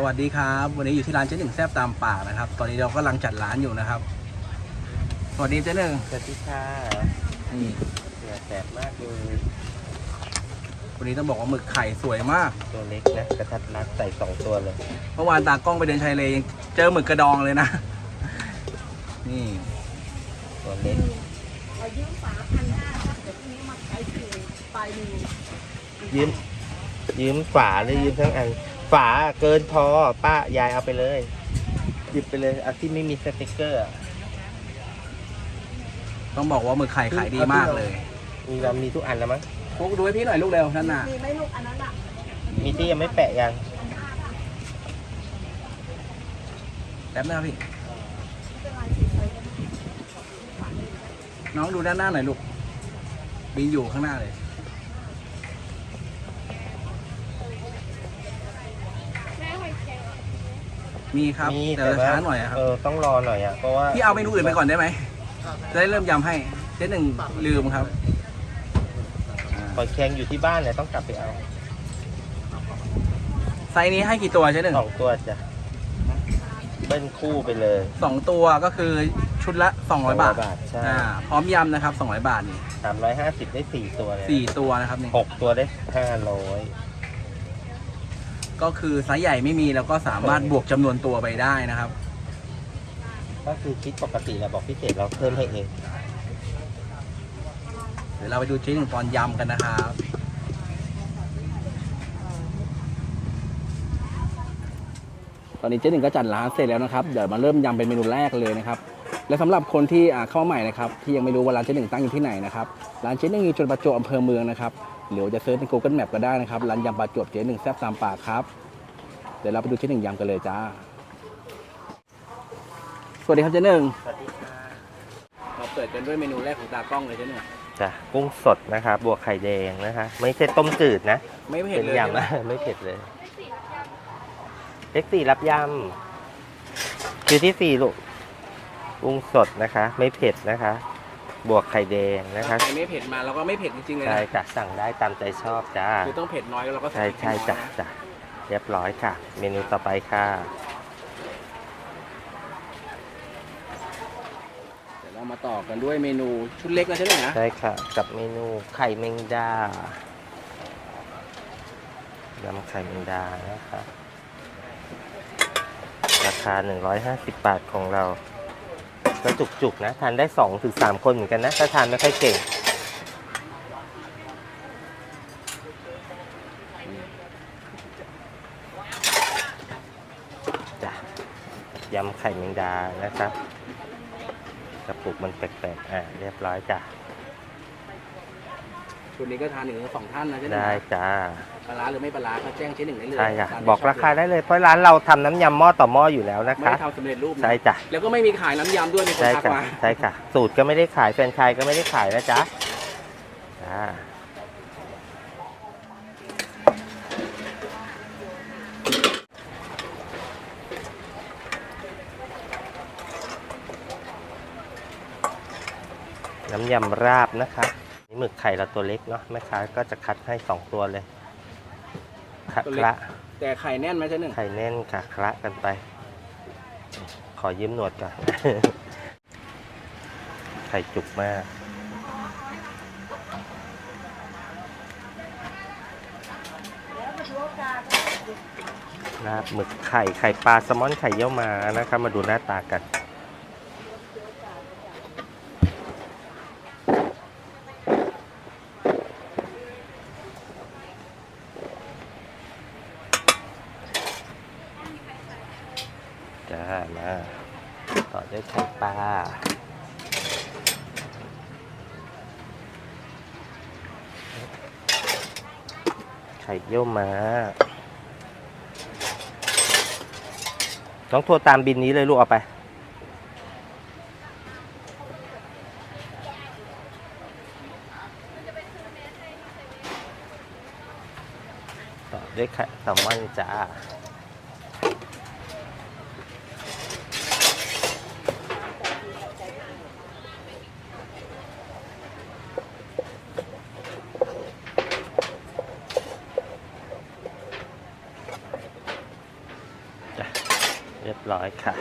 สวัสดีครับ วันนี้อยู่ที่ร้านเจ๊หนึ่งแซบตามปากนะครับ ตอนนี้เรากำลังจัดร้านอยู่นะครับ สวัสดีเจ๊หนึ่งสวัสดีค่ะนี่เหนือแสบมากเลยวันนี้ต้องบอกว่าหมึกไข่สวยมากตัวเล็กนะกระทัดรัดใส่สองตัวเลยเมื่อวานตากล้องไปเดินชายเลยังเจอหมึกกระดองเลยนะ นี่ ตัวเล็กเอายืมฝาพันห้าครับเดี๋ยวพรุ่งนี้มาใช้คืนปลายมือยืมยืมฝาหรือยืมทั้งอัน ฝาเกินพอป้ายายเอาไปเลยหยิบไปเลยเอาที่ไม่มีสติกเกอร์อะต้องบอกว่าหมึกไข่ขายดีมากเลยมีเรามีทุกอันแล้วมั้งพกดูให้พี่หน่อยลูกเร็วท่านน่ะมีไหมลูกอันนั้นอะมีที่ยังไม่แปะยังแป๊บนะครับพี่เป็นไรสิเลยน้องดูด้านหน้าหน่อยลูกบินอยู่ข้างหน้าเลย มีครับมีแต่จะช้าหน่อยอะครับเออต้องรอหน่อยอะเพราะว่าพี่เอาเมนูอื่นไปก่อนได้ไหมจะได้เริ่มยำให้เจ๊หนึ่งลืมครับอ่าหอยแครงอยู่ที่บ้านเนี่ยต้องกลับไปเอาไซส์นี้ให้กี่ตัวเจ๊หนึ่งสองตัวจ้ะเบิ้ลคู่ไปเลยสองตัวก็คือชุดละ200บาทใช่อ่าพร้อมยำนะครับ200บาทนี่สามร้อยห้าสิบได้สี่ตัวเลยสี่ตัวนะครับนี่หกตัวได้ห้าร้อย ก็คือไซส์ใหญ่ไม่มีแล้วก็สามารถบวกจำนวนตัวไปได้นะครับ ก็คือคิดปกติเราบอกพิเศษเราเพิ่มให้เองเดี๋ยวเราไปดูเจ๊หนึ่งตอนยำกันนะครับ ตอนนี้เจ๊หนึ่งก็จัดร้านเสร็จแล้วนะครับ เดี๋ยวมาเริ่มยำเป็นเมนูแรกเลยนะครับ และสำหรับคนที่อ่าเข้ามาใหม่นะครับที่ยังไม่รู้ว่าร้านเจ๊หนึ่งตั้งอยู่ที่ไหนนะครับ ร้านเจ๊หนึ่งอยู่จนประจวบอำเภอเมืองนะครับ หรือว่าจะเซิร์ชใน Google Map ก็ได้นะครับร้านยำประจวบเจ๊หนึ่งแซ่บตามปากครับ เดี๋ยวเราไปดูเจ๊หนึ่งยำกันเลยจ้า สวัสดีครับเจ๊หนึ่งสวัสดีค่ะเราเปิดกันด้วยเมนูแรกของตากล้องเลยเจ๊หนึ่งจ้ะกุ้งสดนะคะบวกไข่แดงนะคะ ไม่ใช่ต้มจืดนะ ไม่เผ็ดเป็นเลยยำใช่ไหมไม่เผ็ดเลยเล็กสี่รับยำคือที่สี่ลูกกุ้งสดนะคะ ไม่เผ็ดนะคะ บวกไข่แดงนะคะใครไม่เผ็ดมาเราก็ไม่เผ็ดจริงๆเลยใช่นะจ้ะสั่งได้ตามใจชอบจ้า คือต้องเผ็ดน้อยเราก็ใช่ใส่พริกใช่น้อยจ้ะนะจ้ะเรียบร้อยค่ะ เมนูต่อไปค่ะ เดี๋ยวเรามาต่อกันด้วยเมนูชุดเล็กนะใช่ไหมนะใช่ค่ะ กับเมนูไข่แมงดายำไข่แมงดานะคะราคา 150 บาทของเรา ก็จุกๆนะ ทานได้2ถึง3คนเหมือนกันนะ ถ้าทานไม่ค่อยเก่ง จ้ะยำไข่แมงดานะครับ กระปุกมันแปลกๆ อ่า เรียบร้อยจ้ะ ชุดนี้ก็ทานหนึ่งถึงสองท่านนะใช่ไหมได้จ้า ปลาร้าหรือไม่ปลาร้าก็แจ้งเจ๊หนึ่งได้เลยใช่ค่ะ ตมบอกราคาได้เลยเพราะร้านเราทำน้ำยำหม้อต่อหม้ออยู่แล้วนะไม่คะ ได้ทำสำเร็จรูปนะใช่จ้ะ แล้วก็ไม่มีขายน้ำยำด้วยมีคนใช่ทักจ้ะมาใช่ค่ะ สูตรก็ไม่ได้ขายแฟรนไชายก็ไม่ได้ขายนะจ๊ะจ้าน้ำยำราบนะคะ นี่หมึกไข่เราตัวเล็กเนาะแม่ค้าก็จะคัดให้สองตัวเลยคะคละแต่ไข่แน่นไหมเจ๊หนึ่งไข่แน่นค่ะคละกันไป ขอยืมหนวดก่อน ไข่จุกมาก ลาบหมึกไข่ไข่ปลาแซลมอนไข่เยี่ยวมานะครับ มาดูหน้าตากัน มาต่อด้วยไข่ปลาไข่เยี่ยวมาน้องทัวร์ตามบินนี้เลยลูกเอาไปต่อด้วยไข่แซลมอนจ้า รียบร้อยค่ะ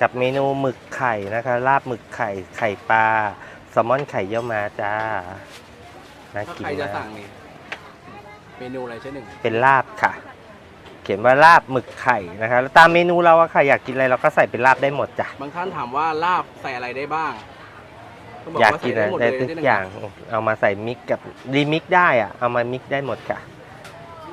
กับเมนูหมึกไข่นะคะ ลาบหมึกไข่ไข่ปลาแซลมอนไข่เยี่ยวมาจ้าน่าถ้ากินใครจะมาสั่กงนี่เมนูอะไรเจ๊หนึ่งเป็นลาบค่ะ เขียนว่าลาบหมึกไข่นะคะแล้วตามเมนูเราอะค่ะอยากกินอะไรเราก็ใส่เป็นลาบได้หมดจ้ะบางท่านถามว่าลาบใส่อะไรได้บ้างต้บอยากว่กินใส่อะไรหมได้เลยทุกเจ๊หนึ่อย่างเอามาใส่มิกกับรีมิกได้อะเอามามิกได้หมดค่ะ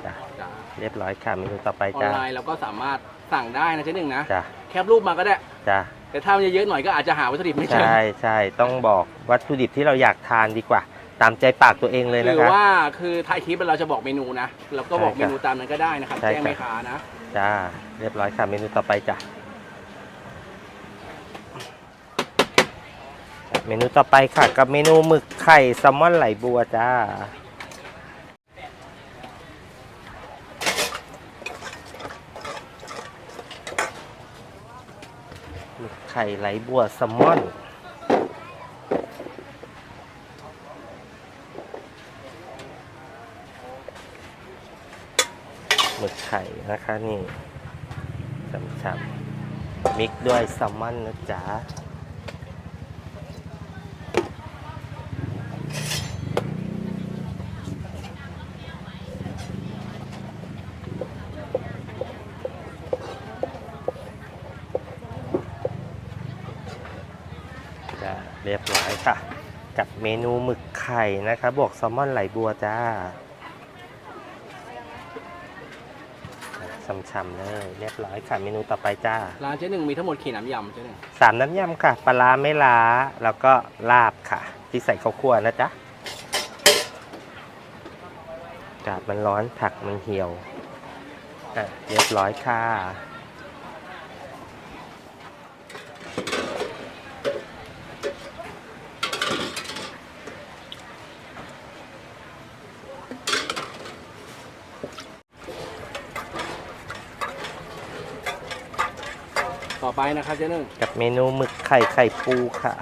จ้ะจ้ะเรียบร้อยค่ะเมนูต่อไปออนจ้าไลน์เราก็สามารถสั่งได้นะเจ๊หนึ่งนะ จ้ะ แคปรูปมาก็ได้ จ้ะแต่ถ้ามันเยอะๆหน่อยก็อาจจะหาวัตถุดิบไม่เจอใช่ใช่ต้องบอกวัตถุดิบที่เราอยากทานดีกว่า ตามใจปากตัวเองเลยหนะรือคะ ว่าคือท้ายคลิปเราจะบอกเมนูนะเราก็บอกใช่เมครับนูตามนั้นก็ได้นะครับใช่แจ้งครับ แม่ค้านะ จ้าเรียบร้อยค่ะเมนูต่อไปจ้ะเมนูต่อไปค่ะ กับเมนูหมึกไข่แซลมอนไหลบัวจ้าหมึก ไข่ไหลบัวแซลมอน หมึกไข่นะคะนี่ฉ่ำๆมิกด้วยแซลมอนนะจ๊ะจ้ะเรียบร้อยค่ะ กับ เมนูหมึกไข่นะคะบวกแซลมอนไหลบัวจ้าช่ำๆเลยเรียบร้อยค่ะเมนูต่อไปจ้า ร้านเจ๊หนึ่งมีทั้งหมดกี่น้ำยำเจ๊หนึ่งสามน้ำยำค่ะปลาร้าไม่ล้าแล้วก็ลาบค่ะ ที่ใส่ข้าวคั่วนะจ๊ะอากาศมันร้อนผักมันเหี่ยวอะเรียบร้อยค่ะ อไปนะครับเจ๊หนึ่งกับเมนูหมึกไข่ไข่ปูค่ะ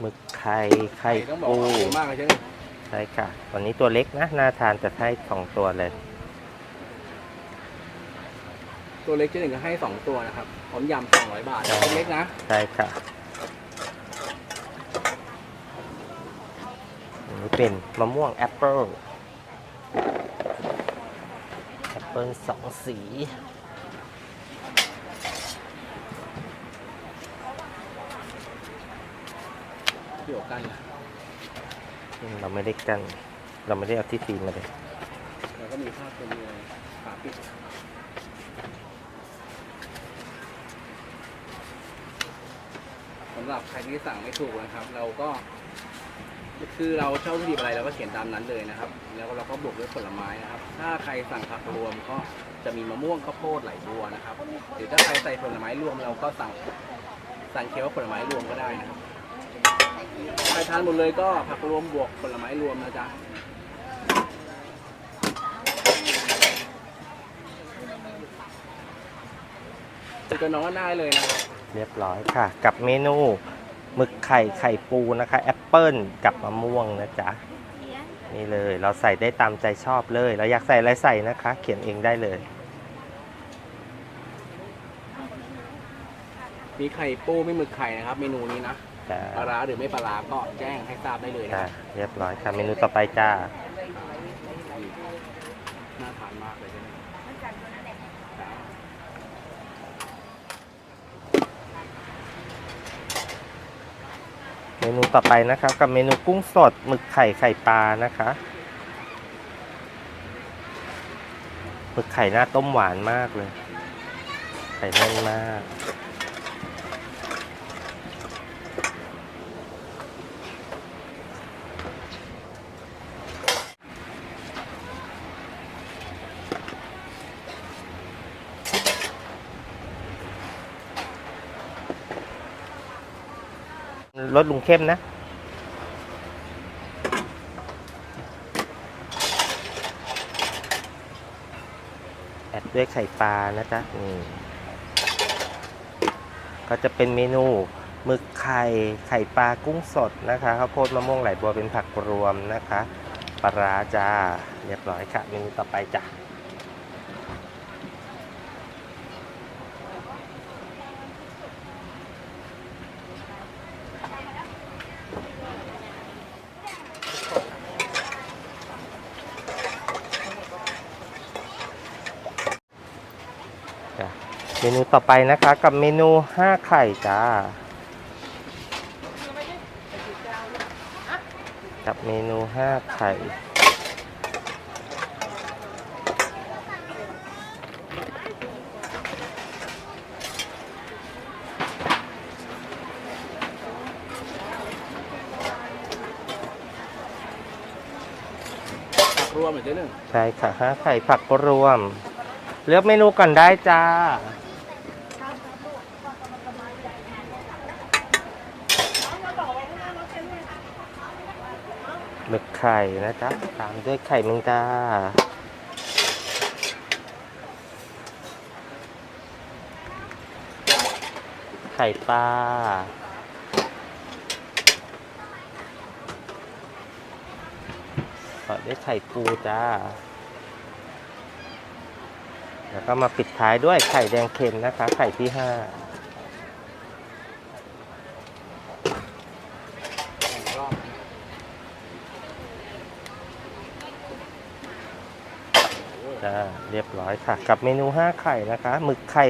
หมึกไข่ไข่ต้องบอกปูว่าถูกมากเลยเจ๊หนึ่งใช่ค่ะวันนี้ตัวเล็กนะน่าทานแต่ให้สองตัวเลย ตัวเล็กเจ๊หนึ่งก็ให้สองตัวนะครับพร้อมยำสองร้อยบาทตัวเล็กนะใช่ค่ะอันนี้เป็นมะม่วงแอปเปิลแอป เปิลสองสี เกี่ยวกันนะเราไม่ได้กัน เราไม่ได้เอาที่ฟีนมาเลยแล้วก็มีผ้าคลุมเลยฝาปิดสำหรับใครที่สั่งไม่ถูกนะครับ เราก็ คือเราเช่าวัตถุดิบอะไรเราก็เขียนตามนั้นเลยนะครับ แล้วเราก็บวกด้วยผลไม้นะครับ ถ้าใครสั่งผักรวมก็จะมีมะม่วงข้าวโพดไหลบัวนะครับหรือถ้าใครใส่ผลไม้รวมเราก็สั่งสั่งเคี้ยวผลไม้รวมก็ได้นะครับใครทานหมดเลยก็ผักรวมบวกผลไม้รวมนะจ๊ะจอกันน้องก็ได้เลยนะครับ เรียบร้อยค่ะ กับเมนู หมึกไข่ไข่ปูนะคะแอปเปิลกับมะม่วงนะจ๊ะนี่เลยเราใส่ได้ตามใจชอบเลย เราอยากใส่อะไรใส่นะคะ เขียนเองได้เลย มีไข่ปูไม่หมึกไข่นะครับ เมนูนี้นะจ้าปลาร้าหรือไม่ปลาร้าก็แจ้งให้ทราบได้เลยนะคจ้ารับ เรียบร้อยค่ะ เมนูต่อไปจ้าน่าทานมากเลยใช่ไหมจ้า เมนูต่อไปนะครับ กับเมนูกุ้งสดหมึกไข่ไข่ปลานะคะหมึกไข่หน้าต้มหวานมากเลย ไข่แน่นมาก รสลุงเข้มนะ แอดด้วยไข่ปลานะจ๊ะนี่ก็จะเป็นเมนูหมึกไข่ ไข่ปลากุ้งสดนะคะข้าวโพดมะม่วงไหลบัวเป็นผักรวมนะคะปลาร้าจ้า เรียบร้อยค่ะ เมนูต่อไปจ้ะจ้ะ เมนูต่อไปนะคะกับเมนูห้าไข่จ้ากับเมนูห้าไข่รวมเหมือนเจ๊หนึ่งใช่ค่ะห้าไข่ผักรวม เลือกเมนูก่อนได้จ้า หมึกไข่นะจ๊ะตามด้วยไข่แมงดาไข่ปลาต่อด้วยไข่ปูจ้า แล้วก็มาปิดท้ายด้วยไข่แดงเค็มนะคะ ไข่ที่ห้า จ้าเรียบร้อยค่ะ กับเมนูห้าไข่นะคะหมึกไข่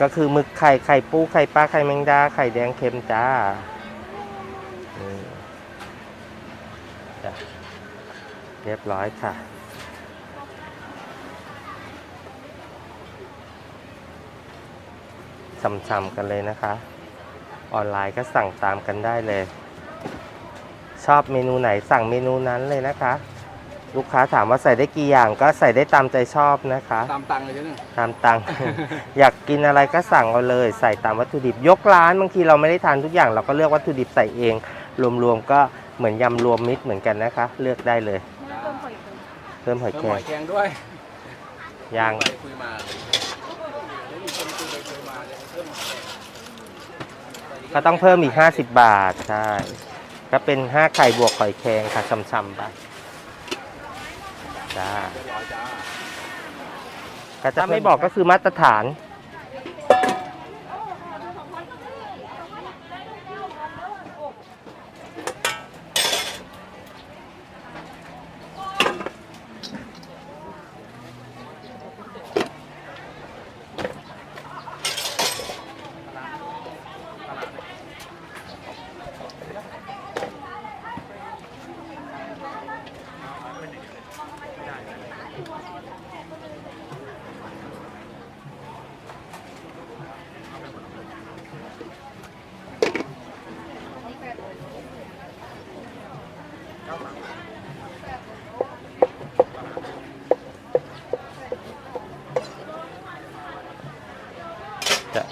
ก็คือหมึกไข่ไข่ปูไข่ปลาไข่แมงดาไข่แดงเค็มจ้าจ้ะเรียบร้อยค่ะช่ำๆกันเลยนะคะ ออนไลน์ก็สั่งตามกันได้เลย ชอบเมนูไหนสั่งเมนูนั้นเลยนะคะ ลูกค้าถามว่าใส่ได้กี่อย่างก็ใส่ได้ตามใจชอบนะคะ ตามตังค์เลยเจ๊หนึ่งตามตังค์ อยากกินอะไรก็สั่งเอาเลย ใส่ตามวัตถุดิบยกร้านบางทีเราไม่ได้ทานทุกอย่างเราก็เลือกวัตถุดิบใส่เอง รวมๆก็เหมือนยำรวมมิตรเหมือนกันนะคะ เลือกได้เลย เพิ่มหอยเพิ่มแครหองยแครงด้วยย่างไปคุยมาแล้วมีคนคุยไปคุยมาเลยเพิ่มหอยแครงก็ต้องเพิ่มอีก 50 บาทใช่ก็เป็น 5 ไข่บวกหอยแครงค่ะช่ำๆไป จ้าเรียบร้อยจ้าก็จะไม่บอกก็คือมาตรฐาน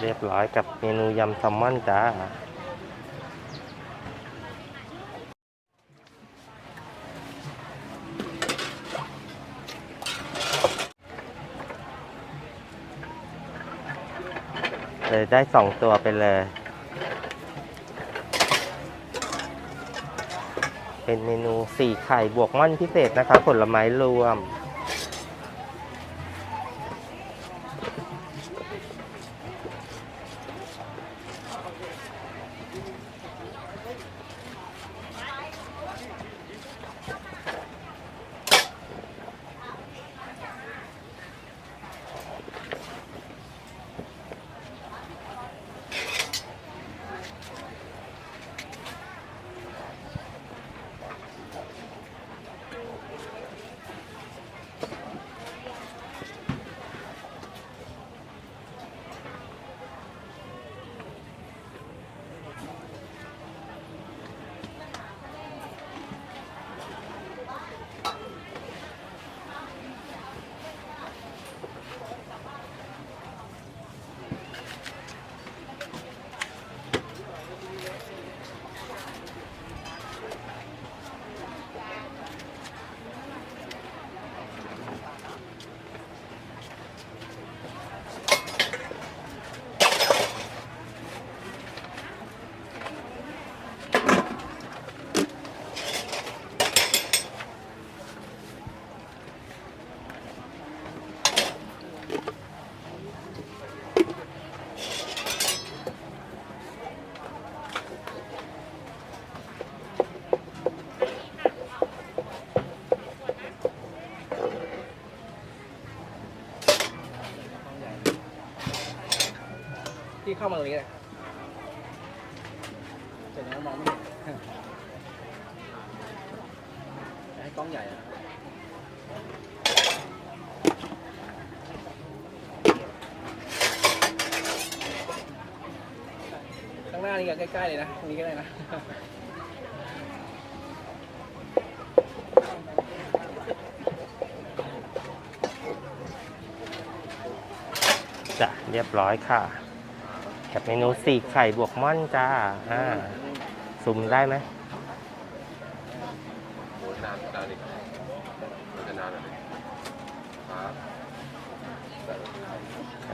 รียบร้อยกับเมนูยำแซลมอนจ้า เลยได้สองตัวไปเลย เป็นเมนูสี่ไข่บวกม่อนพิเศษนะคะผลไม้รวม ที่เข้ามาตรงนี้เลยเสร็จแล้วมองไม่เห็นให้กล้องใหญ่อะข้างหน้านี่ก็ใกล้ๆเลยนะตรงนี้ก็ได้นะจ้ะเรียบร้อยค่ะ กับเมนูสี่ไข่บวกม่อนจ้าอ่าซุ่มได้ไหมโอ้นานนานอีกมันจะนานอะไรครับ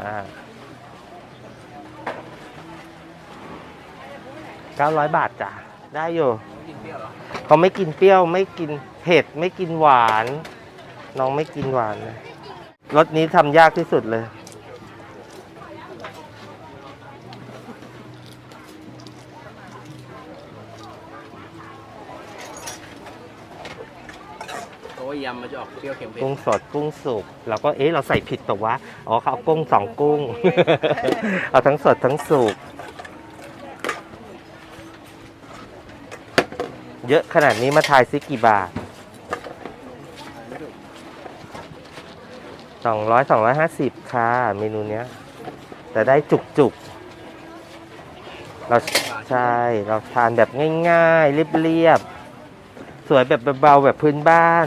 อ่าเก้าร้อยบาทจ้ะได้อยู่ กินเปรี้ยวเหรอเขาไม่กินเปรี้ยวไม่กินเผ็ดไม่กินหวาน น้องไม่กินหวานนะรสนี้ทำยากที่สุดเลย เพราะว่า ยำมันจะออกเปรี้ยวเค็มเผ็ด กุ้งสดกุ้งสุกเราก็เอ๊ะเราใส่ผิดตัววะอ๋อเขาเอากุ้งสองกุ้ง เอาทั้งสดทั้งสุกเยอะขนาดนี้มาทายซิกี่บาทสองร้อยสองร้อยห้าสิบค่ะ เมนูเนี้ย แต่ได้จุกจุกๆเราใช่ เราทานแบบง่ายๆเรียบๆส วยแบบเบาๆ แบบพื้นบ้าน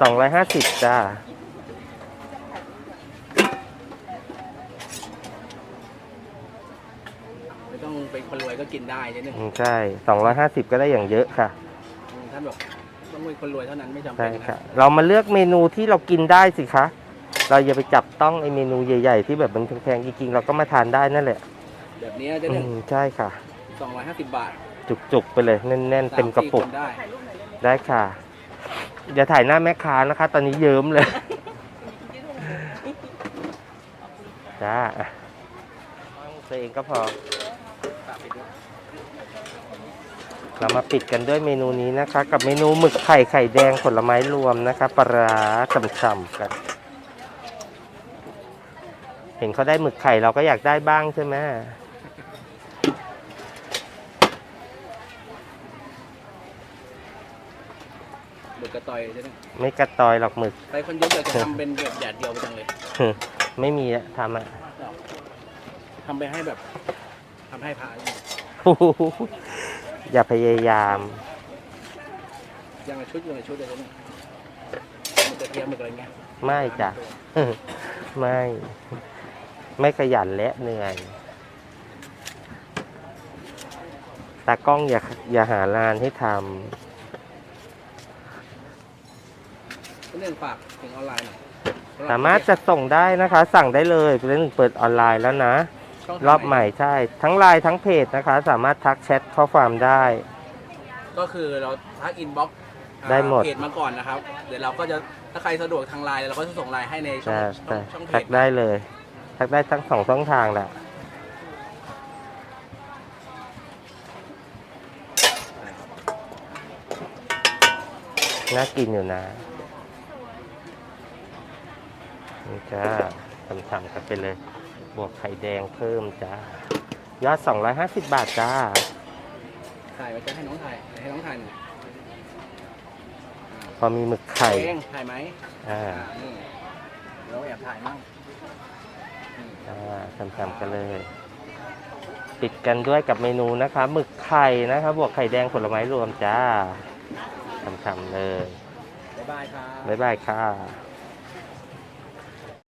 สองร้อยห้าสิบจ้า ไม่ต้องเป็นคนรวยก็กินได้ใช่ไหมอืมใช่สองร้อยห้าสิบก็ได้อย่างเยอะค่ะ ท่านบอกต้องเป็นคนรวยเท่านั้นไม่จำเป็ใช่นนะค่ะเรามาเลือกเมนูที่เรากินได้สิคะ เราอย่าไปจับต้องไอเมนูใหญ่ ๆ ที่แบบมันแพงๆจริงๆ เราก็มาทานได้นั่นแหละ แบบนี้จะอืหนึ่งมใช่ค่ะ สองร้อยห้าสิบบาท จุกๆไปเลยแน่นๆเต็มกระปุก สาสี่คนได้ ได้ค่ะ อย่าถ่ายหน้าแม่ค้านะคะ ตอนนี้เยิ้มเลย จ้าอะตัวเองก็พอฝากปิดด้วยเรามาปิดกันด้วยเมนูนี้นะคะ กับเมนูหมึกไข่ไข่แดงผลไม้รวมนะคะปลาร้าฉ่ำๆกัน เห็นเขาได้หมึกไข่เราก็อยากได้บ้างใช่ไหม กกระต่อยจะหนึ่งไม่กระตอยหรอกหมึก ไปคนเยอะอยากจะทำเป็นแบบแดดเดียวไปจังเลยไม่มีอะทำอะทำไปให้แบบทำให้พาอย่าพยายาม ยังละชุดยังละชุดเลยนะหมึกกระเทียมหมึกอะไรเงี้ยไม่จ้ะไม่ ไม่ขยันและเหนื่อยตากล้องอย่าอย่าหางานให้ทก็ เรื่องฝากถึงออนไลน์หน่อยำสามารถจะส่งได้นะคะ สั่งได้เลยเรื่องเปิดออนไลน์แล้วนะ ช่งทางรอบใหม่ใช่ ทั้งไลน์ทั้งเพจนะคะ สามารถทักแชทข้อความได้ ก็คือเราทักอินบ็อกได้หมด เพจมาก่อนนะครับ เดี๋ยวเราก็จะถ้าใครสะดวกทางไลน์เราก็จะส่งไลน์ให้ในช่องใช่ช่อใช่งช่องเพทักจได้เลย ทักได้ทั้งสองช่องทางแหละ น่ากินอยู่นะ นี่จ้าทำๆกันไปเลย บวกไข่แดงเพิ่มจ้ายอด 250 บาทจ้า ถ่ายไว้จะให้น้องถ่าย ให้น้องถ่ายหน่อยพอมีหมึกไข่เองถ่ายไหมอ่าอ่านี่เราแอบถ่ายมั่งนี่อ่าทำๆกันเลย ปิดกันด้วยกับเมนูนะคะหมึกไข่นะคะบวกไข่แดงผลไม้รวมจ้าทำๆเลย บ๊ายบายครับ บ๊ายบายค่ะ